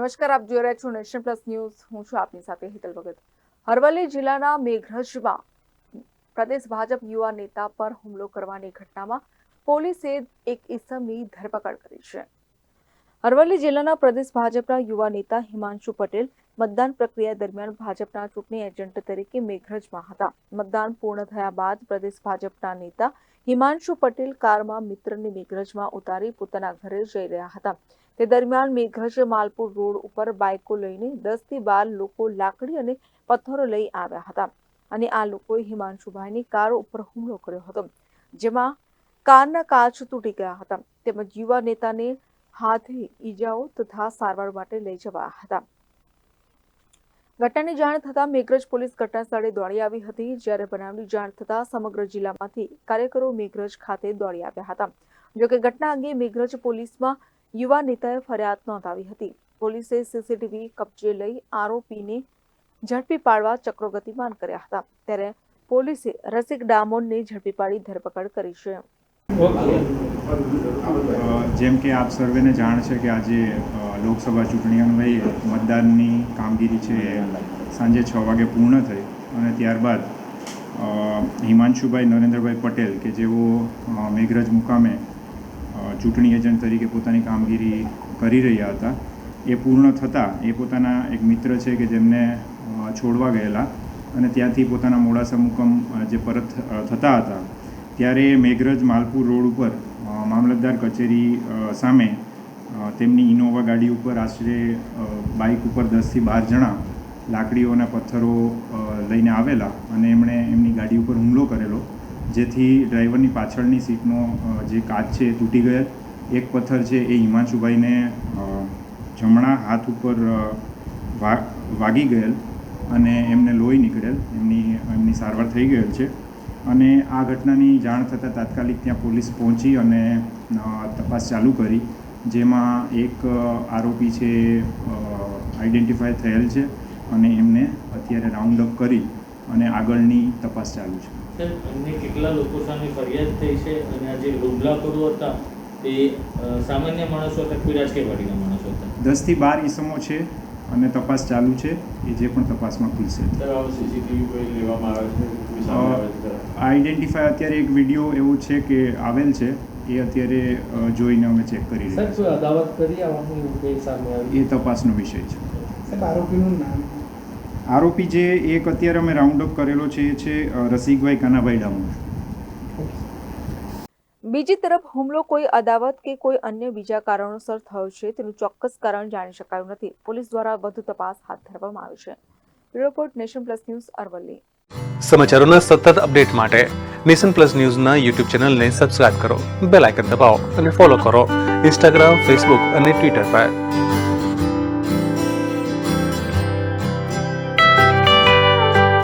નમસ્કાર, આપ જોઈ રહ્યા છો નેશન પ્લસ ન્યૂઝ. હું છું આપની સાથે હિતલ ભગત. અરવલ્લી જિલ્લાના મેઘરજમાં પ્રદેશ ભાજપ યુવા નેતા પર હુમલો કરવાની ઘટનામાં પોલીસે એક ઇસમની ધરપકડ કરી છે. અરવલ્લી જિલ્લાના પ્રદેશ ભાજપના યુવા નેતા હિમાંશુ પટેલ મતદાન પ્રક્રિયા દરમિયાન ભાજપના ચૂંટણી એજન્ટ તરીકે મેઘરજમાં હતા. મતદાન પૂર્ણ થયા બાદ પ્રદેશ ભાજપના નેતા હિમાંશુ પટેલ કારમાં મિત્રને મેઘરજમાં ઉતારી પોતાના ઘરે જઈ રહ્યા હતા. તે દરમિયાન મેઘરજ માલપુર રોડ ઉપર બાઇકો લઈને દસથી બાર લોકો લાકડી અને પથ્થરો લઈ આવ્યા હતા અને આ લોકોએ હિમાંશુભાઈની કાર ઉપર હુમલો કર્યો હતો, જેમાં કારના કાચ તૂટી ગયા હતા. તેમજ યુવા નેતાને હાથે ઈજાઓ તથા સારવાર માટે લઈ જવા હતા. ઘટનાની જાણ થતાં મેઘરજ પોલીસ ઘટના સ્થળે દોડી આવી હતી, જ્યારે બનાવની જાણ થતાં સમગ્ર જિલ્લામાંથી કાર્યકરો મેઘરજ ખાતે દોડી આવ્યા હતા. જોકે ઘટના અંગે મેઘરજ પોલીસમાં યુવા નેતાએ ફરિયાદ નોંધાવી હતી. પોલીસે સીસીટીવી કબજે લઈ આરોપીને ઝડપી પાડવા ચક્રો ગતિમાન કર્યા હતા. ત્યારે પોલીસે રસિક ડામોરને ઝડપી પાડી ધરપકડ કરી છે. જેમ કે આપ સર્વેને જાણ છે કે આજે લોકસભા ચૂંટણી અન્વયે મતદાનની કામગીરી છે સાંજે છ વાગે પૂર્ણ થઈ અને ત્યારબાદ હિમાંશુભાઈ નરેન્દ્રભાઈ પટેલ કે જેઓ મેઘરજ મુકામે ચૂંટણી એજન્ટ તરીકે પોતાની કામગીરી કરી રહ્યા હતા. એ પૂર્ણ થતાં એ પોતાના એક મિત્ર છે કે જેમને છોડવા ગયેલા અને ત્યાંથી પોતાના મોડાસા મુકમ જે પરત થતા હતા. ત્યારે મેઘરજ માલપુર રોડ ઉપર મામલતદાર કચેરી સામે તેમની ઇનોવા ગાડી ઉપર આશરે બાઇક ઉપર દસથી બાર જણા લાકડીઓના પથ્થરો લઈને આવેલા અને એમણે એમની ગાડી ઉપર હુમલો કરેલો. જેથી ડ્રાઈવરની પાછળની સીટનો જે કાચ છે એ તૂટી ગયેલ એક પથ્થર છે એ હિમાંશુભાઈને જમણા હાથ ઉપર વાગી ગયેલ અને એમને લોહી નીકળેલ. એમની એમની સારવાર થઈ ગયેલ છે. અને આ ઘટનાની જાણ થતાં તાત્કાલિક ત્યાં પોલીસ પહોંચી અને તપાસ ચાલુ કરી, જેમાં એક આરોપી છે આઈડેન્ટિફાય થયેલ છે અને એમને અત્યારે રાઉન્ડ અપ કરી અને આગળની તપાસ ચાલુ છે. અન્ય કેટલા લોકો સામે ફરિયાદ થઈ છે અને આ જે હુમલાખોરો હતા તે સામાન્ય માણસો હતા કે રાજકીય પાર્ટીના માણસો હતા? દસથી બાર ઈસમો છે અને તપાસ ચાલુ છે એ જે પણ તપાસમાં ખુલશે કોઈ. આઈડેન્ટિફાય અત્યારે એક વીડિયો એવો છે કે આવેલ છે એ અત્યારે જોઈને અમે ચેક કરી રહ્યા અદાવત કરી આવવાનું એવું કંઈ સામે છીએ એ તપાસનો વિષય છે. આરોપીનું નામ આરોપી જે એક અત્યારે અમે રાઉન્ડ અપ કરેલો છે એ છે રસિકભાઈ કાનાભાઈ ડામોર. બીજી તરફ હુમલો કોઈ અદાવત કે કોઈ અન્ય બીજા કારણોસર થયો છે તેનું ચોક્કસ કારણ જાણી શકાયું નથી. પોલીસ દ્વારા વધુ તપાસ હાથ ધરવામાં આવી છે. Report Nation Plus News Aravalli. સમાચારોના સતત અપડેટ માટે નેશન પ્લસ ન્યૂઝના યુટ્યુબ ચેનલને સબસ્ક્રાઇબ કરો બેલ આઇકન દબાવો અને ફોલો કરો ઇન્સ્ટાગ્રામ ફેસબુક અને ટ્વિટર પર.